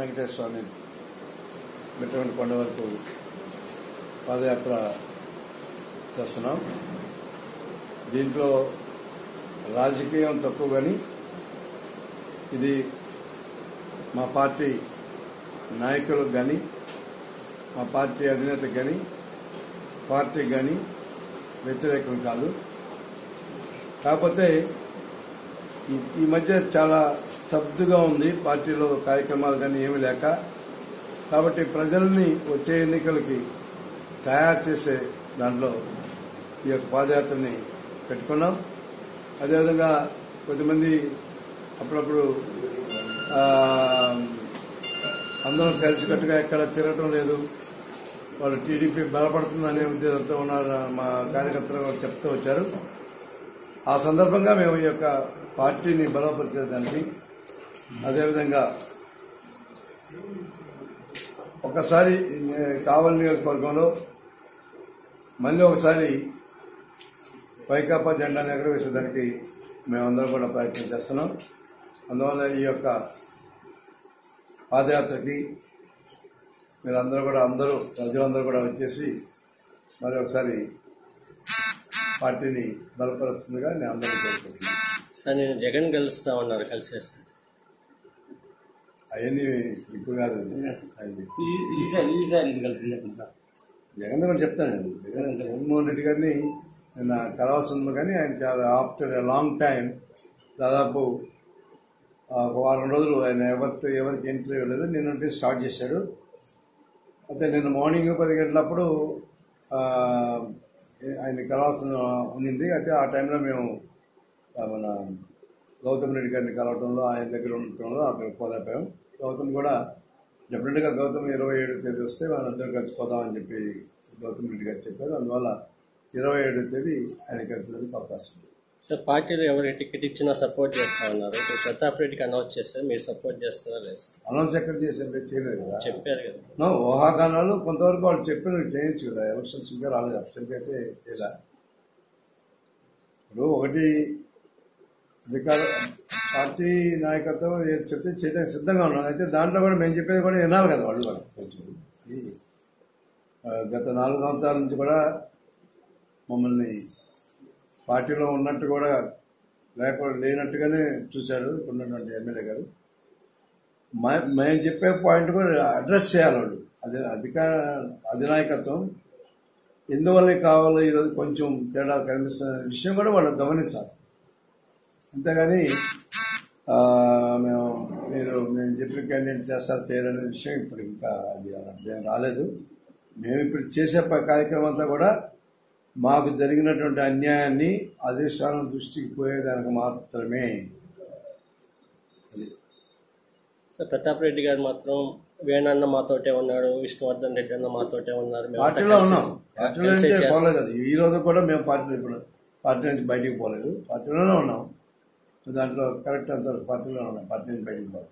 వెంకటేశ్వర స్వామి మిట్టమంటి కొండ వరకు పాదయాత్ర చేస్తున్నాం. దీంట్లో రాజకీయం తక్కువ కానీ ఇది మా పార్టీ నాయకులకు కానీ మా పార్టీ అధినేతకు కానీ పార్టీకి కానీ వ్యతిరేకం కాదు. కాకపోతే ఈ- ఈ మధ్య చాలా స్తబ్దుగా ఉంది. పార్టీలో కార్యక్రమాలు కానీ ఏమీ లేక. కాబట్టి ప్రజల్ని వచ్చే ఎన్నికలకి తయారు చేసే దాంట్లో ఈ యొక్క పాదయాత్రని పెట్టుకున్నాం. అదేవిధంగా కొద్దిమంది అప్పుడప్పుడు అందరం కలిసికట్టుగా ఎక్కడ తిరగటం లేదు. వాళ్ళు టీడీపీ బలపడుతుందనే ఉద్దేశంతో ఉన్నారు. మా కార్యకర్తలు చెప్తూ వచ్చారు. ఆ సందర్భంగా మేము ఈ యొక్క పార్టీని బలపరిచేదానికి అదేవిధంగా ఒకసారి కావలి నియోజకవర్గంలో మళ్ళీ ఒకసారి వైకాపా జెండా ఎగరవేసేదానికి మేమందరం కూడా ప్రయత్నం చేస్తున్నాం. అందువల్ల ఈ యొక్క పాదయాత్రకి మీరందరూ కూడా అందరూ ప్రజలందరూ కూడా వచ్చేసి మరి ఒకసారి పార్టీని బలపరుస్తుందిగా నేను అందరూ కోరుకుంటున్నాను. సార్ నేను జగన్ గెలుస్తా ఉన్నారు కలిసేసి అవన్నీ ఇప్పుడు కాదు. జగన్ కూడా చెప్తాను నేను. జగన్ జగన్మోహన్ రెడ్డి గారిని నిన్న కలవాల్సి ఉంది కానీ ఆయన చాలా ఆఫ్టర్ ఎ లాంగ్ టైం దాదాపు ఒక వారం రోజులు ఆయన ఎవరితో ఎవరికి ఎంట్రీ ఇవ్వలేదు. నిన్న స్టార్ట్ చేశాడు. అయితే నిన్న మార్నింగ్ పది గంటలప్పుడు ఆయనకి ఆయన కలవాల్సిన ఉండింది అయితే ఆ టైంలో మేము మన గౌతమ్ రెడ్డి గారిని కలవటంలో ఆయన దగ్గర ఉండటంలో అక్కడ పోలేకపోయాం. గౌతమ్ కూడా డెఫినెట్గా గౌతమ్ ఇరవై ఏడు తేదీ వస్తే మనందరం కలిసిపోదామని చెప్పి గౌతమ్ రెడ్డి గారు చెప్పారు. అందువల్ల ఇరవై ఏడు తేదీ ఆయన కలిసేందుకు అవకాశం ఉంది. సార్ పార్టీలో ఎవరికి టికెట్ ఇచ్చినా సపోర్ట్ చేస్తా ఉన్నారు. ఇప్పుడు ప్రతాప్ రెడ్డికి అనౌన్స్ చేస్తే మీరు సపోర్ట్ చేస్తారా లేదు? అనౌన్స్ ఎక్కడ చేశారు? చేయలేదు కదా? చెప్పారు కదా. ఊహాగానాలు కొంతవరకు వాళ్ళు చెప్పినవి చేయొచ్చు కదా. ఎలక్షన్స్ ఇంకా రాలేదు అఫీషియల్గా అయితే చేయలే ఇప్పుడు ఒకటి అధికార పార్టీ నాయకత్వం చెప్తే చేయడానికి సిద్ధంగా ఉన్నాం అయితే దాంట్లో కూడా మేము చెప్పేది కూడా వినాలి కదా వాళ్ళు కూడా. కొంచెం గత నాలుగు సంవత్సరాల నుంచి కూడా మమ్మల్ని పార్టీలో ఉన్నట్టు కూడా లేకపోతే లేనట్టుగానే చూశాడు ఉన్నటువంటి ఎమ్మెల్యే గారు. మేము చెప్పే పాయింట్ కూడా అడ్రస్ చేయాలి వాళ్ళు. అది అధికార అధినాయకత్వం. ఎందువల్ల కావాలో ఈరోజు కొంచెం తేడా కనిపిస్తున్న విషయం కూడా వాళ్ళు గమనించాలి. అంతేగాని మేము మీరు మేము చెప్పిన క్యాండిడేట్ చేస్తారు చేయాలనే విషయం ఇప్పుడు ఇంకా అది రాలేదు. మేము ఇప్పుడు చేసే కార్యక్రమం అంతా కూడా మాకు జరిగినటువంటి అన్యాయాన్ని అధిష్టానం దృష్టికి పోయేదానికి మాత్రమే. అది. ప్రతాప్ రెడ్డి గారు మాత్రం వేణన్న మాతోటే ఉన్నాడు విష్ణువర్ధన్ రెడ్డి అన్న మాతోటే ఉన్నారు. పార్టీలో ఉన్నాం. పార్టీలో. పోలేదు ఈ రోజు కూడా మేము పార్టీ ఇప్పుడు పార్టీ నుంచి బయటికి పోలేదు. పార్టీలోనే ఉన్నాం. దాంట్లో కరెక్ట్ అంత పార్టీలో ఉన్నాం. పార్టీ నుంచి బయటికి పోలేదు.